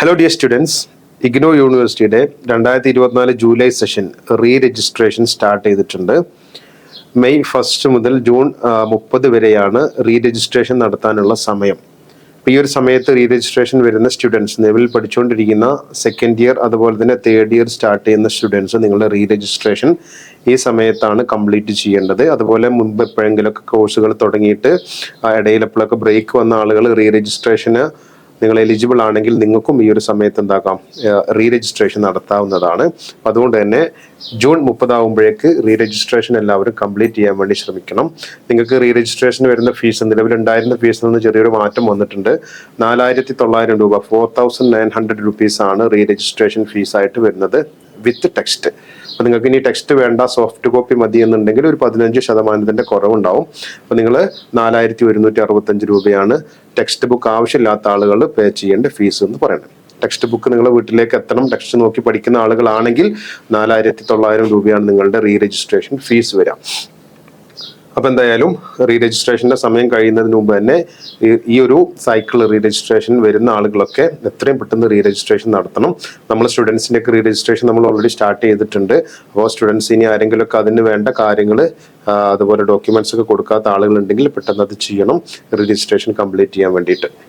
Hello dear students IGNOU യൂണിവേഴ്സിറ്റിയുടെ രണ്ടായിരത്തി ഇരുപത്തിനാല് July session re registration start ചെയ്തിട്ടുണ്ട്. മെയ് ഫസ്റ്റ് മുതൽ ജൂൺ മുപ്പത് വരെയാണ് റീ രജിസ്ട്രേഷൻ നടത്താനുള്ള സമയം. അപ്പോൾ ഈ ഒരു സമയത്ത് റീ രജിസ്ട്രേഷൻ വരുന്ന സ്റ്റുഡൻസ് നിലവിൽ പഠിച്ചുകൊണ്ടിരിക്കുന്ന സെക്കൻഡ് ഇയർ അതുപോലെ തന്നെ തേർഡ് ഇയർ സ്റ്റാർട്ട് ചെയ്യുന്ന സ്റ്റുഡൻസ് നിങ്ങളുടെ റീ രജിസ്ട്രേഷൻ ഈ സമയത്താണ് കംപ്ലീറ്റ് ചെയ്യേണ്ടത്. അതുപോലെ മുൻപ് എപ്പോഴെങ്കിലുമൊക്കെ കോഴ്സുകൾ തുടങ്ങിയിട്ട് എപ്പോഴൊക്കെ ബ്രേക്ക് വന്ന ആളുകൾ റീ രജിസ്ട്രേഷന് നിങ്ങൾ എലിജിബിൾ ആണെങ്കിൽ നിങ്ങൾക്കും ഈ ഒരു സമയത്ത് എന്താക്കാം റീ രജിസ്ട്രേഷൻ നടത്താവുന്നതാണ്. അതുകൊണ്ട് തന്നെ ജൂൺ മുപ്പതാകുമ്പോഴേക്ക് റീ രജിസ്ട്രേഷൻ എല്ലാവരും കംപ്ലീറ്റ് ചെയ്യാൻ വേണ്ടി ശ്രമിക്കണം. നിങ്ങൾക്ക് റീ രജിസ്ട്രേഷൻ വരുന്ന ഫീസ് നിലവിലുണ്ടായിരുന്ന ഫീസിൽ നിന്ന് ചെറിയൊരു മാറ്റം വന്നിട്ടുണ്ട്. നാലായിരത്തി തൊള്ളായിരം രൂപ four thousand nine hundred rupees ആണ് റീ രജിസ്ട്രേഷൻ ഫീസായിട്ട് വരുന്നത്. വിത്ത് ടെക്സ്റ്റ് അപ്പോൾ നിങ്ങൾക്ക് ഇനി ടെക്സ്റ്റ് വേണ്ട സോഫ്റ്റ് കോപ്പി മതി എന്നുണ്ടെങ്കിൽ ഒരു പതിനഞ്ച് ശതമാനത്തിന്റെ കുറവുണ്ടാവും. അപ്പോൾ നിങ്ങൾ നാലായിരത്തി ഒരുന്നൂറ്റി അറുപത്തഞ്ച് രൂപയാണ് ടെക്സ്റ്റ് ബുക്ക് ആവശ്യമില്ലാത്ത ആളുകൾ പേ ചെയ്യേണ്ട ഫീസ് എന്ന് പറയുന്നത്. ടെക്സ്റ്റ് ബുക്ക് നിങ്ങൾ വീട്ടിലേക്ക് എത്തണം. ടെക്സ്റ്റ് നോക്കി പഠിക്കുന്ന ആളുകളാണെങ്കിൽ നാലായിരത്തി തൊള്ളായിരം രൂപയാണ് നിങ്ങളുടെ റീ രജിസ്ട്രേഷൻ ഫീസ് വരിക. അപ്പൊ എന്തായാലും റീ രജിസ്ട്രേഷന്റെ സമയം കഴിയുന്നതിന് മുമ്പ് തന്നെ ഈ- ഒരു സൈക്കിൾ റീ രജിസ്ട്രേഷൻ വരുന്ന ആളുകളൊക്കെ എത്രയും പെട്ടെന്ന് റീ രജിസ്ട്രേഷൻ നടത്തണം. നമ്മൾ സ്റ്റുഡൻസിന്റെയൊക്കെ റീ രജിസ്ട്രേഷൻ നമ്മൾ ഓൾറെഡി സ്റ്റാർട്ട് ചെയ്തിട്ടുണ്ട്. അപ്പോൾ സ്റ്റുഡൻസ് ഇനി ആരെങ്കിലുമൊക്കെ അതിന് വേണ്ട കാര്യങ്ങൾ അതുപോലെ ഡോക്യുമെന്റ്സ് ഒക്കെ കൊടുക്കാത്ത ആളുകളുണ്ടെങ്കിൽ പെട്ടെന്ന് അത് ചെയ്യണം. രജിസ്ട്രേഷൻ കംപ്ലീറ്റ് ചെയ്യാൻ വേണ്ടിയിട്ട്.